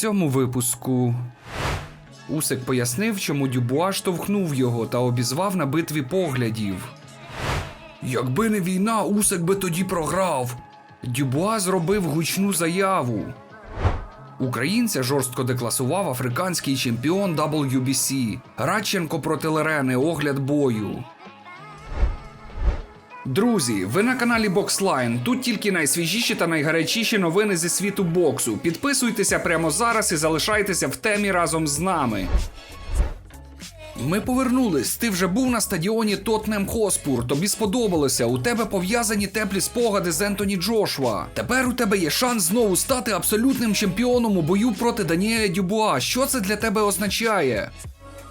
цьому випуску Усик пояснив, чому Дюбуа штовхнув його та обізвав на битві поглядів. Якби не війна, Усик би тоді програв. Дюбуа зробив гучну заяву. Українця жорстко декласував африканський чемпіон WBC. Радченко проти Лерени. Огляд бою. Друзі, ви на каналі Boxline. Тут тільки найсвіжіші та найгарячіші новини зі світу боксу. Підписуйтеся прямо зараз і залишайтеся в темі разом з нами. Ми повернулись. Ти вже був на стадіоні Тотнем Хоспур. Тобі сподобалося. У тебе пов'язані теплі спогади з Ентоні Джошуа. Тепер у тебе є шанс знову стати абсолютним чемпіоном у бою проти Даніеля Дюбуа. Що це для тебе означає?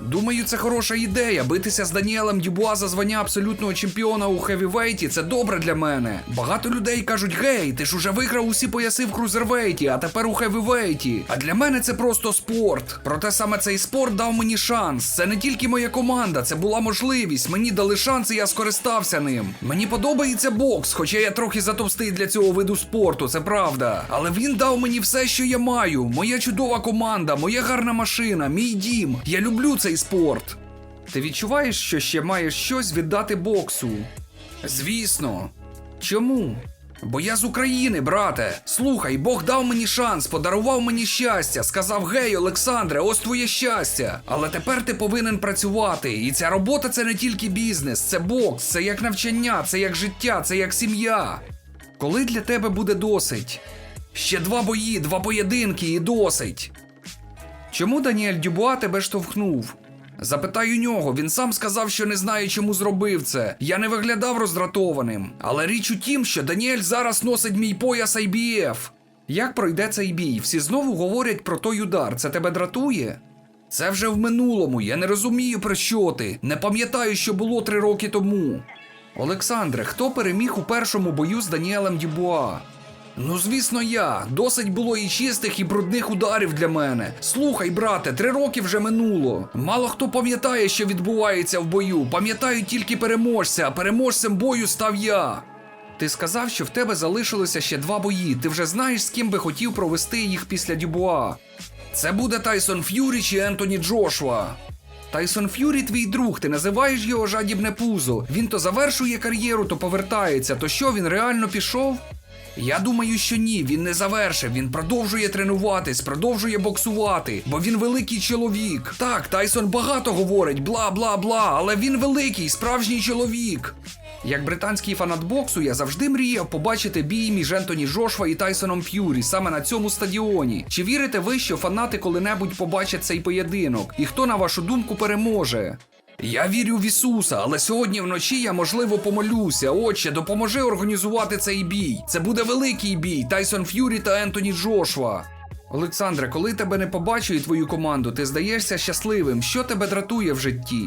Думаю, це хороша ідея. Битися з Даніелем Дюбуа за звання абсолютного чемпіона у хевівейті це добре для мене. Багато людей кажуть: гей, ти ж уже виграв усі пояси в крузервейті, а тепер у хевівейті. А для мене це просто спорт. Проте саме цей спорт дав мені шанс. Це не тільки моя команда, це була можливість. Мені дали шанс, і я скористався ним. Мені подобається бокс, хоча я трохи затовстий для цього виду спорту, це правда. Але він дав мені все, що я маю. Моя чудова команда, моя гарна машина, мій дім. Я люблю цей спорт. Ти відчуваєш, що ще маєш щось віддати боксу? Звісно. Чому? Бо я з України, брате. Слухай, Бог дав мені шанс, подарував мені щастя, сказав: Гей, Олександре, ось твоє щастя. Але тепер ти повинен працювати. І ця робота це не тільки бізнес, це бокс, це як навчання, це як життя, це як сім'я. Коли для тебе буде досить? Ще два бої, два поєдинки і досить. Чому Даніель Дюбуа тебе штовхнув? Запитай у нього, він сам сказав, що не знає, чому зробив це. Я не виглядав роздратованим. Але річ у тім, що Даніель зараз носить мій пояс IBF. Як пройде цей бій? Всі знову говорять про той удар. Це тебе дратує? Це вже в минулому. Я не розумію, про що ти. Не пам'ятаю, що було три роки тому. Олександре, хто переміг у першому бою з Даніелем Дюбуа? Ну, звісно, я. Досить було і чистих, і брудних ударів для мене. Слухай, брате, три роки вже минуло. Мало хто пам'ятає, що відбувається в бою. Пам'ятають тільки переможця, а переможцем бою став я. Ти сказав, що в тебе залишилося ще два бої. Ти вже знаєш, з ким би хотів провести їх після Дюбуа. Це буде Тайсон Ф'юрі чи Ентоні Джошуа. Тайсон Ф'юрі твій друг, ти називаєш його жадібне пузо. Він то завершує кар'єру, то повертається. То що він реально пішов? Я думаю, що ні, він не завершив. Він продовжує тренуватись, продовжує боксувати, бо він великий чоловік. Так, Тайсон багато говорить, бла бла бла, але він великий, справжній чоловік. Як британський фанат боксу, я завжди мріяв побачити бій між Ентоні Жошва і Тайсоном Ф'юрі саме на цьому стадіоні. Чи вірите ви, що фанати коли-небудь побачать цей поєдинок? І хто, на вашу думку, переможе? Я вірю в Ісуса, але сьогодні вночі я можливо помолюся. Отче, допоможи організувати цей бій. Це буде великий бій. Тайсон Ф'юрі та Ентоні Джошва. Олександре, коли тебе не побачу і твою команду, ти здаєшся щасливим. Що тебе дратує в житті?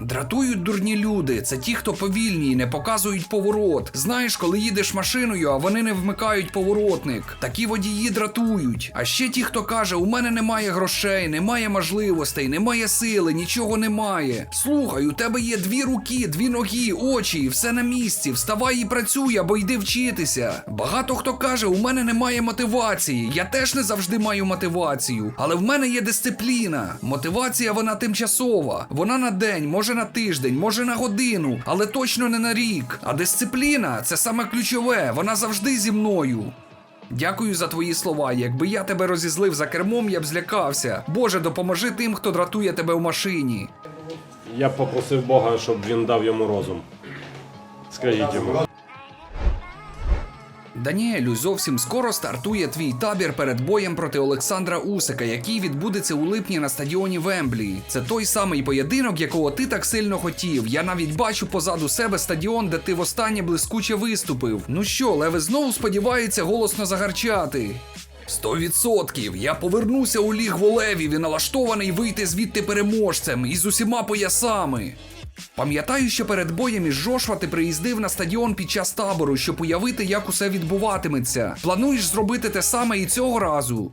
Дратують дурні люди. Це ті, хто повільні і не показують поворот. Знаєш, коли їдеш машиною, а вони не вмикають поворотник. Такі водії дратують. А ще ті, хто каже: у мене немає грошей, немає можливостей, немає сили, нічого немає. Слухай, у тебе є дві руки, дві ноги, очі, все на місці. Вставай і працюй або йди вчитися. Багато хто каже, у мене немає мотивації. Я теж не завжди маю мотивацію, але в мене є дисципліна. Мотивація вона тимчасова. Вона на день, може на тиждень, може на годину, але точно не на рік. А дисципліна це саме ключове. Вона завжди зі мною. Дякую за твої слова. Якби я тебе розізлив за кермом, я б злякався. Боже, допоможи тим, хто дратує тебе в машині. Я б попросив Бога, щоб він дав йому розум. Скажіть йому. Даніелю, зовсім скоро стартує твій табір перед боєм проти Олександра Усика, який відбудеться у липні на стадіоні Вемблі. Це той самий поєдинок, якого ти так сильно хотів. Я навіть бачу позаду себе стадіон, де ти востаннє блискуче виступив. Ну що, леви знову сподіваються голосно загарчати. Сто відсотків. Я повернуся у ліг волевів і налаштований вийти звідти переможцем і з усіма поясами. Пам'ятаю, що перед боєм із Жошва ти приїздив на стадіон під час табору, щоб уявити, як усе відбуватиметься. Плануєш зробити те саме і цього разу?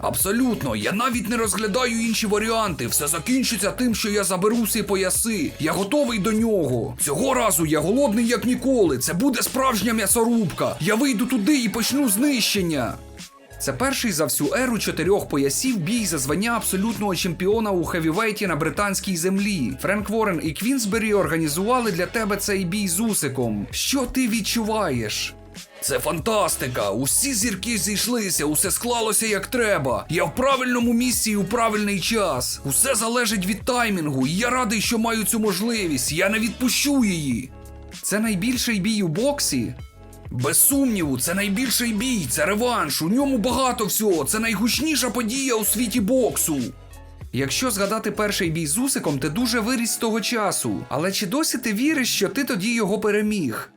Абсолютно, я навіть не розглядаю інші варіанти. Все закінчиться тим, що я заберу всі пояси. Я готовий до нього. Цього разу я голодний як ніколи. Це буде справжня м'ясорубка. Я вийду туди і почну знищення. Це перший за всю еру чотирьох поясів бій за звання абсолютного чемпіона у хевівейті на британській землі. Френк Ворен і Квінсбері організували для тебе цей бій з Усиком. Що ти відчуваєш? Це фантастика. Усі зірки зійшлися, усе склалося як треба. Я в правильному місці і у правильний час. Усе залежить від таймінгу, і я радий, що маю цю можливість. Я не відпущу її. Це найбільший бій у боксі. Без сумніву, це найбільший бій, це реванш. У ньому багато всього. Це найгучніша подія у світі боксу. Якщо згадати перший бій з Усиком, ти дуже виріс з того часу. Але чи досі ти віриш, що ти тоді його переміг?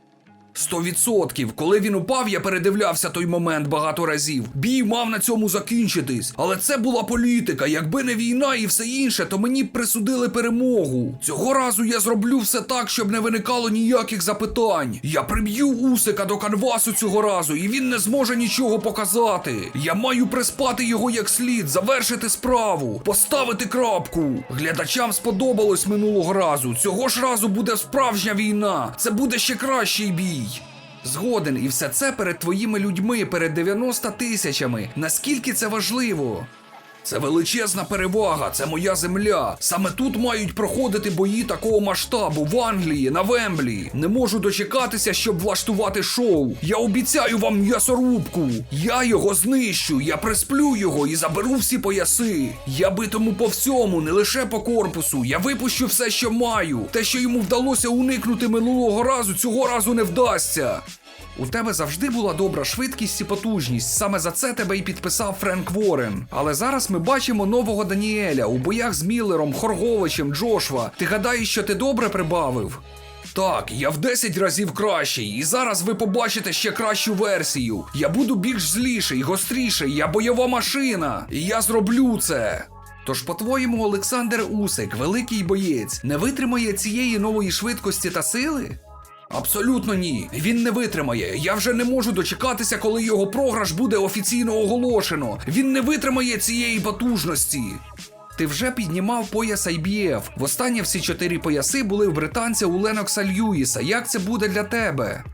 Сто відсотків. Коли він упав, я передивлявся той момент багато разів. Бій мав на цьому закінчитись. Але це була політика. Якби не війна і все інше, то мені б присудили перемогу. Цього разу я зроблю все так, щоб не виникало ніяких запитань. Я приб'ю Усика до канвасу цього разу, і він не зможе нічого показати. Я маю приспати його як слід, завершити справу, поставити крапку. Глядачам сподобалось минулого разу. Цього ж разу буде справжня війна. Це буде ще кращий бій. Згоден, і все це перед твоїми людьми, перед 90 тисячами. Наскільки це важливо? Це величезна перевага, це моя земля. Саме тут мають проходити бої такого масштабу в Англії, на Вемблі. Не можу дочекатися, щоб влаштувати шоу. Я обіцяю вам м'ясорубку. Я його знищу, я присплю його і заберу всі пояси. Я битиму по всьому, не лише по корпусу. Я випущу все, що маю. Те, що йому вдалося уникнути минулого разу, цього разу не вдасться. У тебе завжди була добра швидкість і потужність. Саме за це тебе і підписав Френк Ворен. Але зараз ми бачимо нового Даніеля у боях з Міллером, Хорговичем, Джошва. Ти гадаєш, що ти добре прибавив? Так, я в 10 разів кращий, і зараз ви побачите ще кращу версію. Я буду більш зліший, гостріший, я бойова машина. І я зроблю це. Тож, по-твоєму, Олександр Усик, великий боєць, не витримає цієї нової швидкості та сили? Абсолютно ні. Він не витримає. Я вже не можу дочекатися, коли його програш буде офіційно оголошено. Він не витримає цієї потужності. Ти вже піднімав пояс IBF. Востаннє всі чотири пояси були в британця у Ленокса Льюіса. Як це буде для тебе?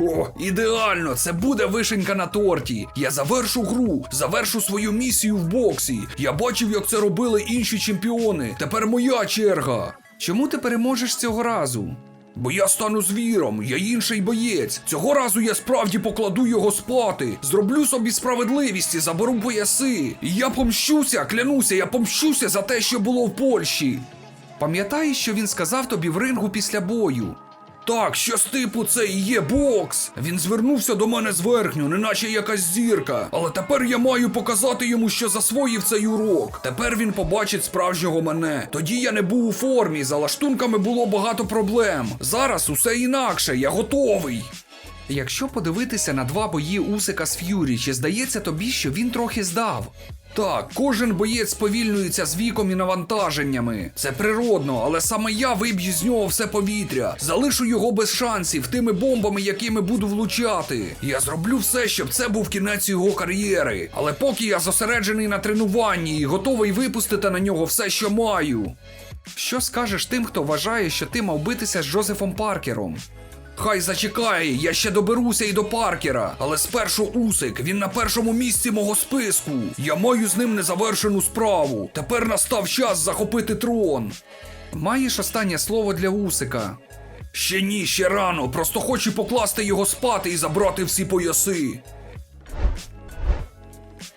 О, ідеально, це буде вишенька на торті. Я завершу гру, завершу свою місію в боксі. Я бачив, як це робили інші чемпіони. Тепер моя черга. Чому ти переможеш цього разу? Бо я стану звіром, я інший боєць. Цього разу я справді покладу його спати. Зроблю собі справедливість і заберу пояси. І я помщуся, клянуся, я помщуся за те, що було в Польщі. Пам'ятаєш, що він сказав тобі в рингу після бою? Так, що з типу це і є бокс. Він звернувся до мене зверхню, неначе якась зірка. Але тепер я маю показати йому, що засвоїв цей урок. Тепер він побачить справжнього мене. Тоді я не був у формі, за лаштунками було багато проблем. Зараз усе інакше, я готовий. Якщо подивитися на два бої Усика з Ф'юрі, чи здається тобі, що він трохи здав? Так, кожен боєць сповільнюється з віком і навантаженнями. Це природно, але саме я виб'ю з нього все повітря, залишу його без шансів тими бомбами, якими буду влучати. Я зроблю все, щоб це був кінець його кар'єри. Але поки я зосереджений на тренуванні і готовий випустити на нього все, що маю. Що скажеш тим, хто вважає, що ти мав битися з Джозефом Паркером? Хай зачекає, я ще доберуся і до Паркера. Але спершу Усик, він на першому місці мого списку. Я маю з ним незавершену справу. Тепер настав час захопити трон. Маєш останнє слово для Усика? Ще ні, ще рано. Просто хочу покласти його спати і забрати всі пояси.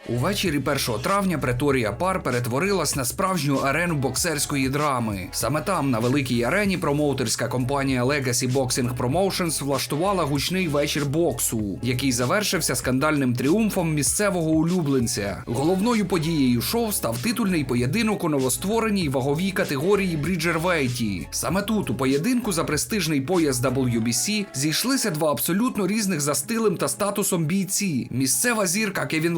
Увечері 1 травня Преторія Пар перетворилась на справжню арену боксерської драми. Саме там, на великій арені, промоутерська компанія Legacy Boxing Promotions влаштувала гучний вечір боксу, який завершився скандальним тріумфом місцевого улюбленця. Головною подією шоу став титульний поєдинок у новоствореній ваговій категорії Бріджервейті. Саме тут, у поєдинку за престижний пояс WBC, зійшлися два абсолютно різних за стилем та статусом бійці. Місцева зірка Кевін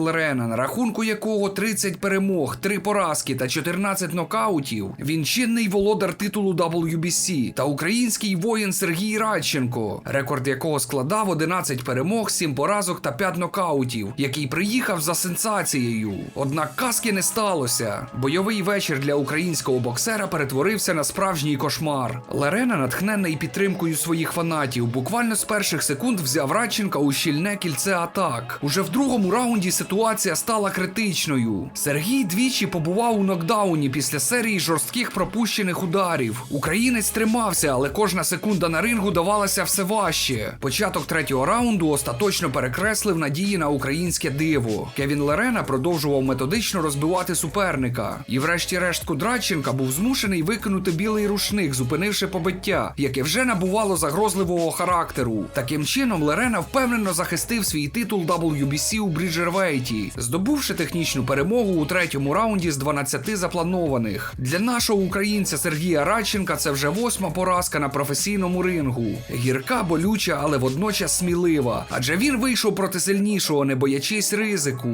Леренен рахунку якого 30 перемог, 3 поразки та 14 нокаутів, він чинний володар титулу WBC та український воїн Сергій Радченко, рекорд якого складав 11 перемог, 7 поразок та 5 нокаутів, який приїхав за сенсацією. Однак казки не сталося. Бойовий вечір для українського боксера перетворився на справжній кошмар. Лерена, натхненний підтримкою своїх фанатів, буквально з перших секунд взяв Радченка у щільне кільце атак. Уже в другому раунді ситуація стала критичною. Сергій двічі побував у нокдауні після серії жорстких пропущених ударів. Українець тримався, але кожна секунда на рингу давалася все важче. Початок третього раунду остаточно перекреслив надії на українське диво. Кевін Лерена продовжував методично розбивати суперника. І врешті-решт Кудраченка був змушений викинути білий рушник, зупинивши побиття, яке вже набувало загрозливого характеру. Таким чином, Лерена впевнено захистив свій титул WBC у Бріджервейті, здобувши технічну перемогу у третьому раунді з 12 запланованих. Для нашого українця Сергія Радченка це вже восьма поразка на професійному рингу. Гірка, болюча, але водночас смілива. Адже він вийшов проти сильнішого, не боячись ризику.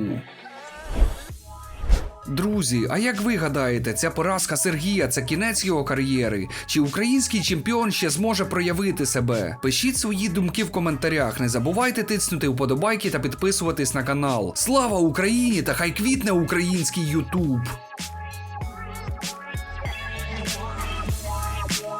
Друзі, а як ви гадаєте, ця поразка Сергія це кінець його кар'єри? Чи український чемпіон ще зможе проявити себе? Пишіть свої думки в коментарях. Не забувайте тиснути вподобайки та підписуватись на канал. Слава Україні та хай квітне український Ютуб!